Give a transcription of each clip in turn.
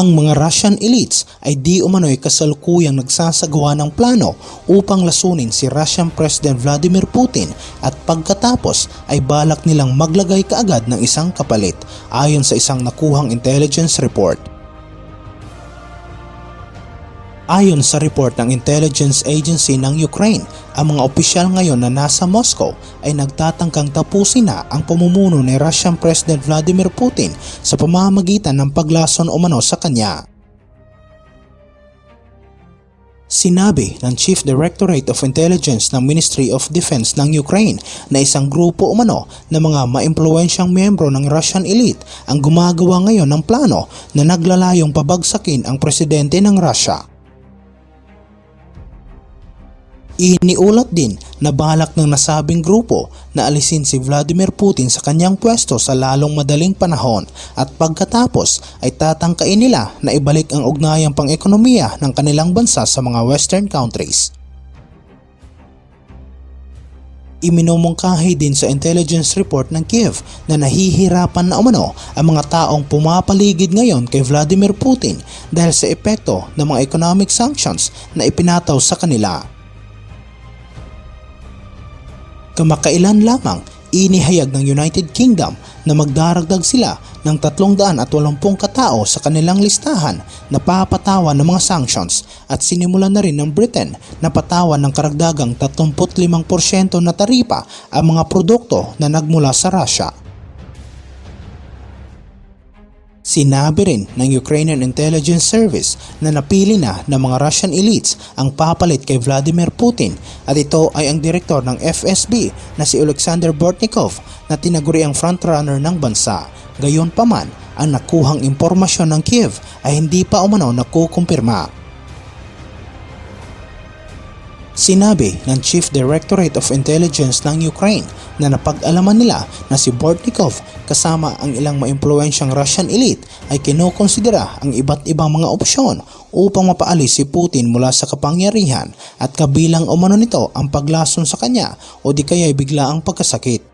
Ang mga Russian elites ay di umano'y kasalukuyang nagsasagawa ng plano upang lasunin si Russian President Vladimir Putin at pagkatapos ay balak nilang maglagay kaagad ng isang kapalit ayon sa isang nakuhang intelligence report. Ayon sa report ng intelligence agency ng Ukraine, ang mga opisyal ngayon na nasa Moscow ay nagtatangkang tapusin na ang pamumuno ni Russian President Vladimir Putin sa pamamagitan ng paglason umano sa kanya. Sinabi ng Chief Directorate of Intelligence ng Ministry of Defense ng Ukraine na isang grupo umano na mga maimpluwensyang miyembro ng Russian elite ang gumagawa ngayon ng plano na naglalayong pabagsakin ang presidente ng Russia. Iniulat din na balak ng nasabing grupo na alisin si Vladimir Putin sa kanyang pwesto sa lalong madaling panahon at pagkatapos ay tatangkain nila na ibalik ang ugnayang pang-ekonomiya ng kanilang bansa sa mga western countries. Iminumungkahi din sa intelligence report ng Kiev na nahihirapan na umano ang mga taong pumapaligid ngayon kay Vladimir Putin dahil sa epekto ng mga economic sanctions na ipinataw sa kanila. Kamakailan lamang inihayag ng United Kingdom na magdaragdag sila ng 380 katao sa kanilang listahan na papatawan ng mga sanctions at sinimulan na rin ng Britain na patawan ng karagdagang 35% na taripa ang mga produkto na nagmula sa Russia. Sinabi rin ng Ukrainian Intelligence Service na napili na ng mga Russian elites ang papalit kay Vladimir Putin at ito ay ang direktor ng FSB na si Alexander Bortnikov na tinaguri ang frontrunner ng bansa. Gayunpaman, ang nakuhang impormasyon ng Kiev ay hindi pa umano nakukumpirma. Sinabi ng Chief Directorate of Intelligence ng Ukraine na napag-alaman nila na si Bortnikov kasama ang ilang maimpluwensyang Russian elite ay kinukonsidera ang iba't ibang mga opsyon upang mapaalis si Putin mula sa kapangyarihan at kabilang umano nito ang paglason sa kanya o di kaya'y bigla ang pagkasakit.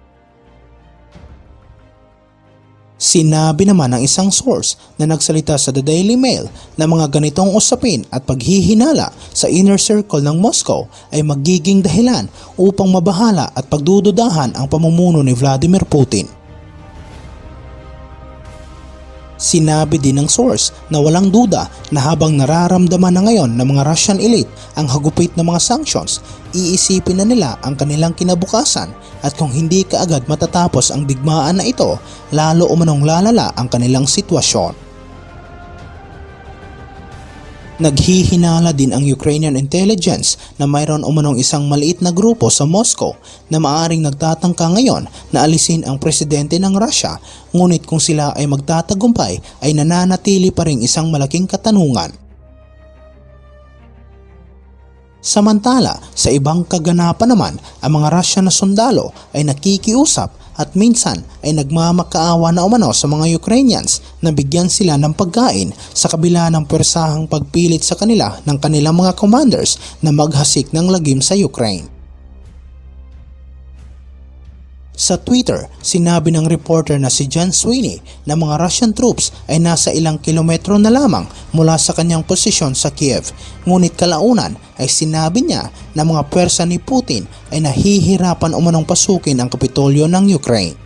Sinabi naman ng isang source na nagsalita sa The Daily Mail na mga ganitong usapin at paghihinala sa inner circle ng Moscow ay magiging dahilan upang mabahala at pagdududahan ang pamumuno ni Vladimir Putin. Sinabi din ng source na walang duda na habang nararamdaman na ngayon ng mga Russian elite ang hagupit ng mga sanctions, iisipin na nila ang kanilang kinabukasan at kung hindi kaagad matatapos ang digmaan na ito, lalo umanong lalala ang kanilang sitwasyon. Naghihinala din ang Ukrainian intelligence na mayroon umanong isang maliit na grupo sa Moscow na maaring nagtatangka ngayon na alisin ang presidente ng Russia ngunit kung sila ay magtatagumpay ay nananatili pa rin isang malaking katanungan. Samantala, sa ibang kaganapan naman, ang mga Russian na sundalo ay nakikiusap at minsan ay nagmamakaawa na umano sa mga Ukrainians na bigyan sila ng pagkain sa kabila ng pwersahang pagpilit sa kanila ng kanilang mga commanders na maghasik ng lagim sa Ukraine. Sa Twitter, sinabi ng reporter na si John Sweeney na mga Russian troops ay nasa ilang kilometro na lamang mula sa kanyang posisyon sa Kiev. Ngunit kalaunan ay sinabi niya na mga pwersa ni Putin ay nahihirapan umanong pasukin ang kapitolyo ng Ukraine.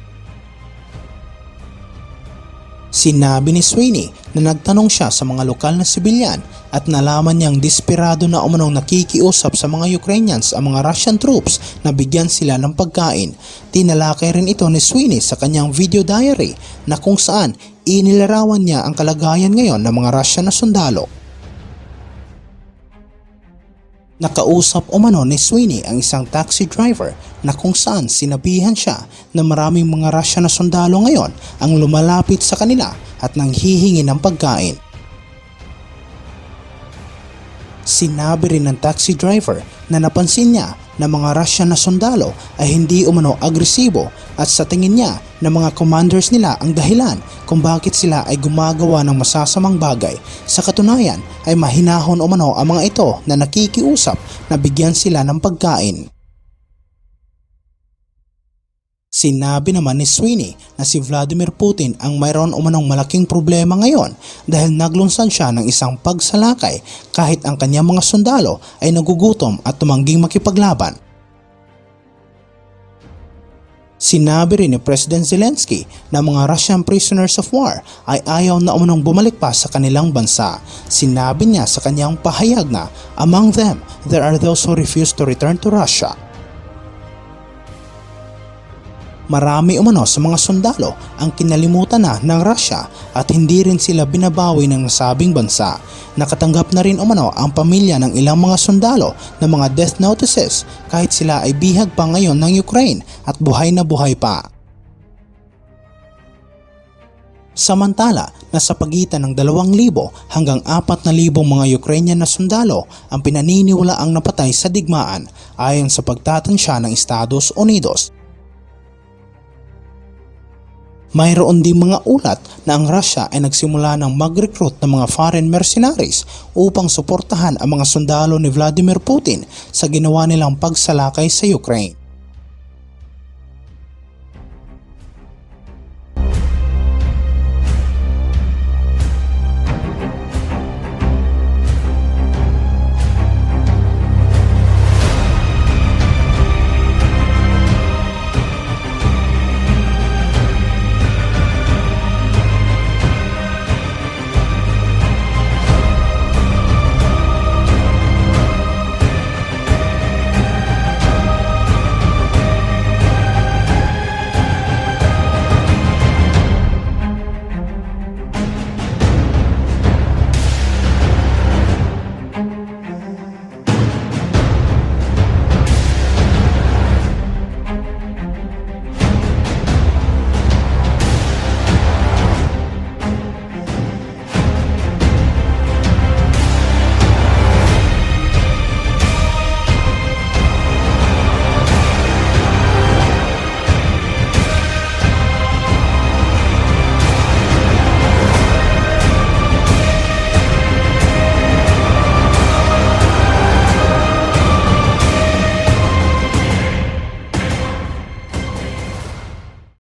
Sinabi ni Sweeney na nagtanong siya sa mga lokal na sibilyan at nalaman niyang desperado na umanong nakikiusap sa mga Ukrainians ang mga Russian troops na bigyan sila ng pagkain. Tinalakay rin ito ni Sweeney sa kanyang video diary na kung saan inilarawan niya ang kalagayan ngayon ng mga Russian na sundalo. Nakausap umano ni Sweeney ang isang taxi driver na kung saan sinabihan siya na maraming mga Russia na sundalo ngayon ang lumalapit sa kanila at nanghihingi ng pagkain. Sinabi rin ng taxi driver na napansin niya na mga Russian na sundalo ay hindi umano agresibo at sa tingin niya na mga commanders nila ang dahilan kung bakit sila ay gumagawa ng masasamang bagay. Sa katunayan ay mahinahon umano ang mga ito na nakikiusap na bigyan sila ng pagkain. Sinabi naman ni Sweeney na si Vladimir Putin ang mayroon umanong malaking problema ngayon dahil naglunsad siya ng isang pagsalakay kahit ang kanyang mga sundalo ay nagugutom at tumangging makipaglaban. Sinabi rin ni President Zelensky na mga Russian prisoners of war ay ayaw na umunong bumalik pa sa kanilang bansa. Sinabi niya sa kanyang pahayag na among them, there are those who refuse to return to Russia. Marami umano sa mga sundalo ang kinalimutan na ng Russia at hindi rin sila binabawi ng nasabing bansa. Nakatanggap na rin umano ang pamilya ng ilang mga sundalo ng mga death notices kahit sila ay bihag pa ngayon ng Ukraine at buhay na buhay pa. Samantala, nasa pagitan ng 2,000 hanggang 4,000 mga Ukrainian na sundalo ang pinaniniwala ang napatay sa digmaan ayon sa pagtatansya ng Estados Unidos. Mayroon ding mga ulat na ang Russia ay nagsimula ng mag-recruit ng mga foreign mercenaries upang suportahan ang mga sundalo ni Vladimir Putin sa ginawa nilang pagsalakay sa Ukraine.